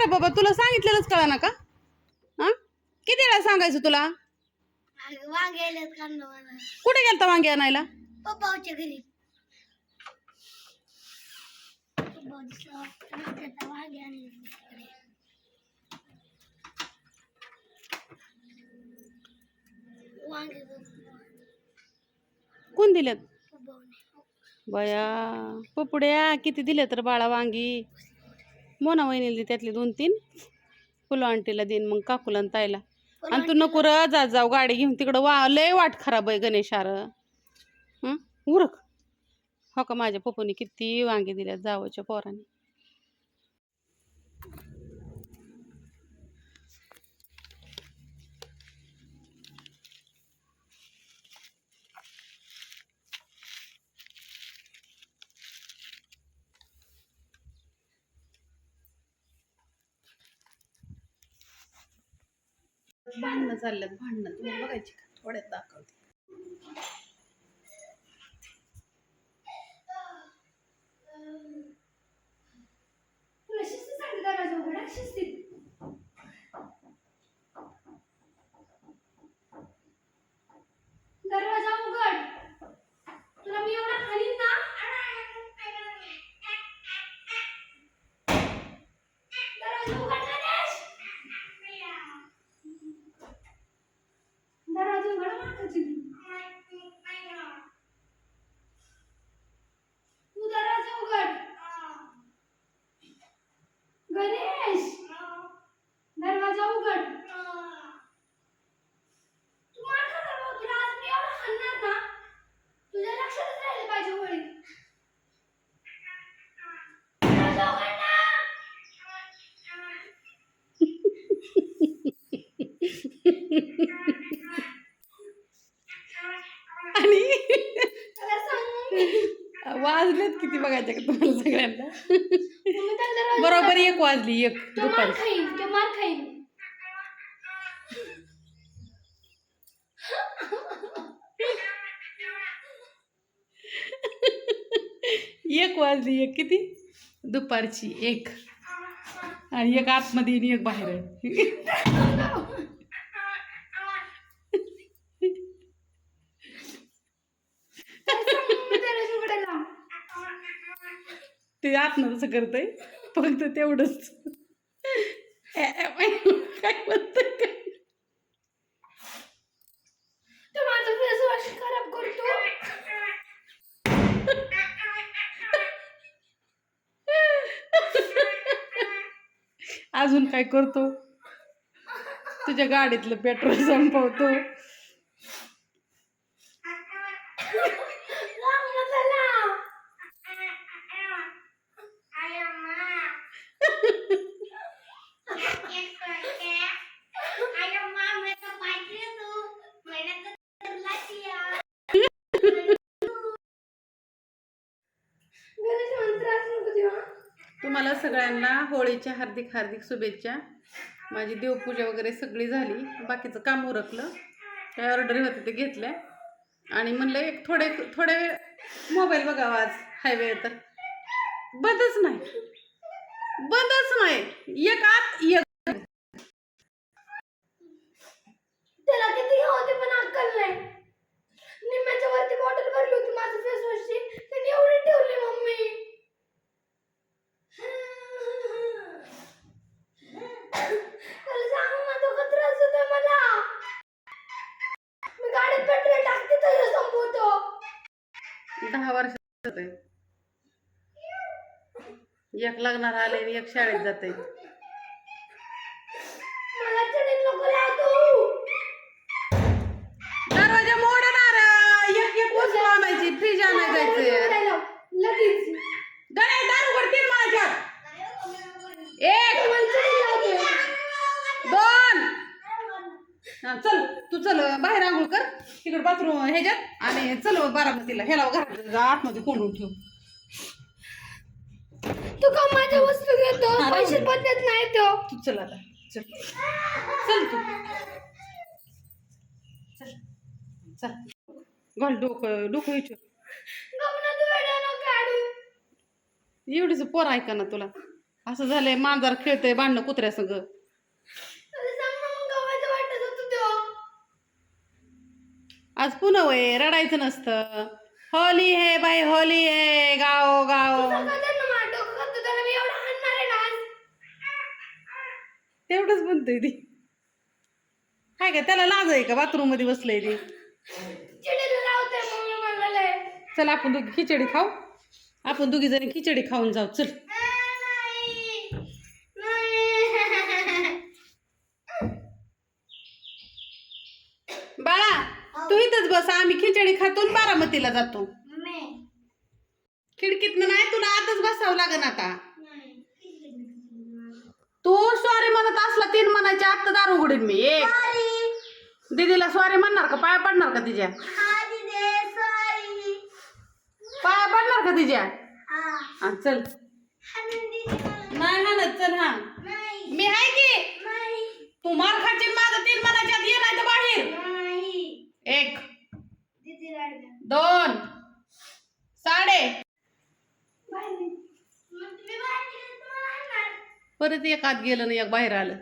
रे बाबा तुला सांगितलेलंच कळा ना का? हा? किती वेळा सांगायचं तुला? कुठे गेलता वांगे आणायला? पप्पाच्या घरी. पप्पा दिसला रस्त्यात वांगे आणले माझ्याकडे. वांगे बघ. कोण पप्पाने. बया पपुड्या किती दिले तर बाळा वांगी? मोना वहिनीला दे त्यातले दोन तीन फुलं आंटीला देईन मग काकूला आणि ताईला. आणि तू नको र जा जाऊ गाडी घेऊन तिकडं वा लय वाट खराब आहे गणेशार हं? उरक. हो का माझ्या पप्पूने किती वांगे दिल्यात जावच्या पोराने. भांडणं चालल्यात भांडणं. तुम्ही बघायची का? थोड्यात दाखवते. का तुम्हाला सगळ्यांना बरोबर एक वाजली एक तो दुपारी तो एक वाजली एक किती दुपारची एक। आणि एक आतमध्ये आणि एक बाहेर ते आतनं तसं करतंय. फक्त तेवढंच. काय म्हणतंय काय? अजून काय करतो? तुझ्या गाडीतलं पेट्रोल संपवतो सांग ना त्याला गणेश मला त्रास नको देऊ हं. तुम्हाला सगळ्यांना होळीच्या हार्दिक हार्दिक शुभेच्छा. माझी देवपूजा वगैरे सगळी झाली. बाकीचं काम उरकलं. काय ऑर्डर होते ते घेतल्या आणि म्हणलं एक थोडे थोडे मोबाईल बघावा आज. हायवे तर. बंदच नाही. बंदच नाही. एक आत एक त्याला किती होते पण अक्कल नाही निम्म्याच्या वरती बॉटल भरली होती माझं फेस वॉशची त्यांनी एवढी ठेवली मम्मी त्याला सांगू ना तो का त्रास होतोय मला मी गाडीत पेट्रोल टाकते तर संपवतो दहा वर्षात आहे एक लग्नाला आले एक शाळेत जाते दरवाजा मोडणार. एक एक वस्तू आणायची फ्रीज लगेच. गणेश दार माझ्यात. एक. दोन. हा, चल तू चल बाहेर आंघोळ कर. तिकडे बाथरूम ह्याच्यात. आणि चल बारामतीला ह्याला घरात आतमध्ये कोंडून ठेव. तू का माझ्या वस्तू घेतो? पैसे. पण देत नाही तो तू चल आता. चल. चल तू. चल. चल. घाल डोकं डोकं विचार एवढीच पोर ऐका ना तुला? असं झालंय मांजर खेळतंय भांडणं कुत्र्या संग. आज पुन्हा वय रडायचं नसतं. होली है बाई होली है. गाव गाव तुझं का त्यांना माझं डोकं खातं, त्याला मी एवढं हाणणार आहे ना आज. तेवढंच म्हणतोय ती काय का त्याला लाज आहे का बाथरूममध्ये बसलंय ते. चल आपण दोघी खिचडी खाऊ आपण दोघी जणी खिचडी खाऊन जाऊ चल नाही. नाही. बाळा तू इथंच बस आम्ही खिचडी खातो बारामतीला जातो मम्मी. खिडकीतनं नाही तुला आतच बसावं लागेल आता. तू सॉरी म्हणत असला तीन म्हणायच्या आत्ता दार उघडीन मी एक. दीदीला सॉरी म्हणणार का पाया पडणार का तिच्या हा. पाया पडणार का तिच्या हा. चल. नाही हाणत चल हा. मी आहे की. तू मार खाची माझं तीन म्हणायच्यात ये नाही तर बाहेर. एक. दोन साडे बाहेर निघ. मग तुम्ही बाहेर गेले तर मला आणणार. परत एक आत गेलं आणि एक बाहेर आलं.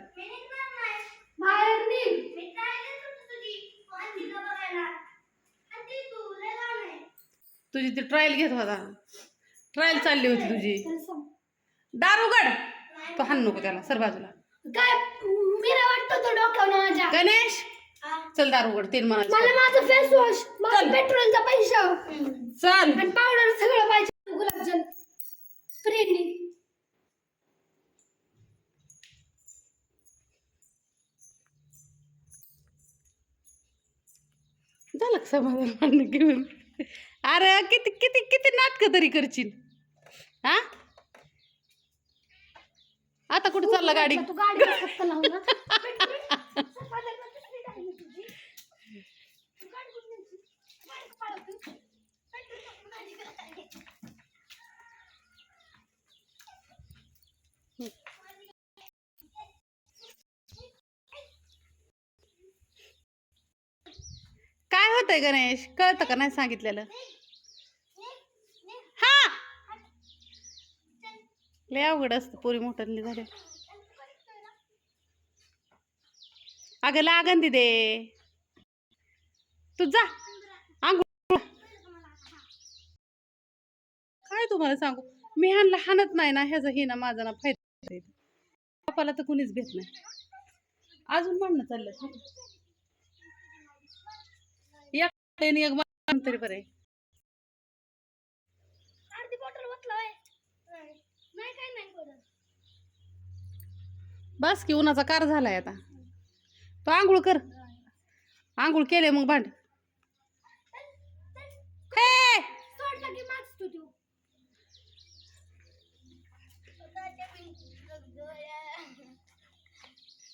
तुझी. ती ट्रायल घेत होता. ट्रायल चालली होती तुझी. त्याला सांग. दार उघड. तो हाण नको त्याला सर बाजूला. काय मिरा वाटतो तो डोक्यावर माझ्या. गणेश. चल दार उघड तीन मला म्हणायचं माझं फेस वॉश माझं. पेट्रोलचा पैसा. चल. आणि पावडर सगळं पाहिजे. गुलाबजल स्प्रेनी झालं समाधान मांडणं घेऊन. अरे किती किती किती नाटकं तरी करशील. हा? आता कुठं चालला गाडी? तू गाडी फक्त गणेश? कळतं का नाही सांगितलेलं? हा! लय अवघड असतं पोरी मोठ्यातली झाले. अगं लागन दे तू जा. आंघोळ. काय तुम्हाला सांगू? मी ह्यांना हाणत नाही ना ह्याचा हे ना माझा ना फायदा बापाला तर कुणीच भेट नाही. अजून म्हणणं चाललं एक आणि एक बाण तरी बरं आहे. अर्धी बॉटल बसलाय नाही काय नाही करत बस की उन्हाचा कार झालाय आता. तो आंघोळ कर. आंघोळ केले मग भांड. हे! सोडला की मागतो तू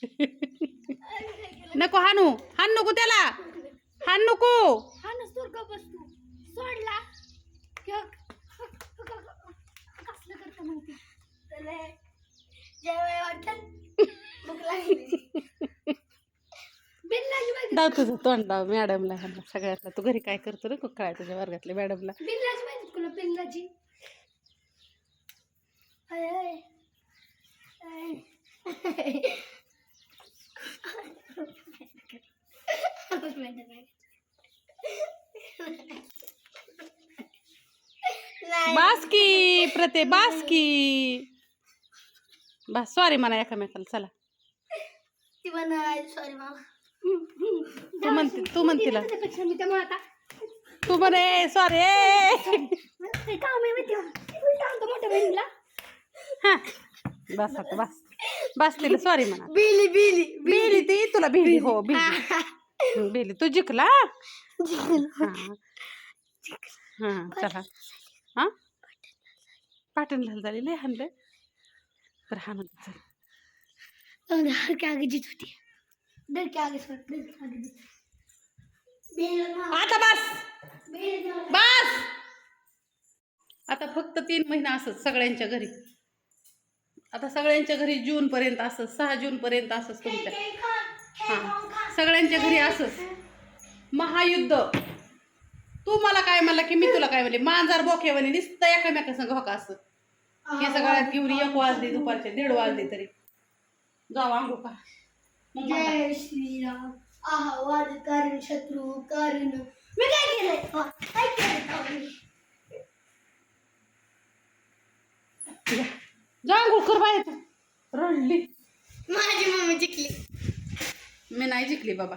नको हानू हान नको त्याला. हान नको. हा बसतो सोडला. कसलं करतं जेवाय तुझं तोंड डाव मॅडमला ह्यांना सगळ्यातला तू घरी काय करतो रे? काय तुझ्या वर्गातल्या मॅडमला? माहिती तुला अय अय अय. नाही प्रते बासकी बस सॉरी म्हणा एकामेकाला चला. ती म्हणाय सॉरी मामा. तू म्हणते तू म्हणतीला त्यापेक्षा मी त्या आता तू म्हणे सॉरी काम आहे माहिती उलटा आणतो मोठ्या बहिणीला. हा. बस आता बस. बस तिला सॉरी म्हणा. बिली बिली बिली ती तुला बिली हो बिली. बिली. तू जिंकला. हा. हा चला. हा? पाटण झालं झाली लय हाणलं तर हा म्हणते चल. हर के आगे जीत होती. डर के आगे सर डर के आगे जीत बेल मामा आता बस. बस. आता फक्त तीन महिना असत सगळ्यांच्या घरी. आता सगळ्यांच्या घरी जून पर्यंत असत सहा जून पर्यंत असत तुमच्या. हा. सगळ्यांच्या घरी असच. महायुद्ध. तू मला काय म्हणला की मी तुला काय म्हणले? मांजार बोकेवानी नुसतं एकामेका संग होका असत हे सगळ्यात घेऊन एक वाजली दुपारचे दीड वाजले तरी. जाऊ अंगू का मग. जय श्रीराम. आहा वाद कारण शत्रू कारण. मी काय केलंय? हा, काय केलंय? मी? जा. जा अंघोळ कर बाहेर. तू रडली. माझी मम्मी जिंकली. मी नाही जिंकली बाबा.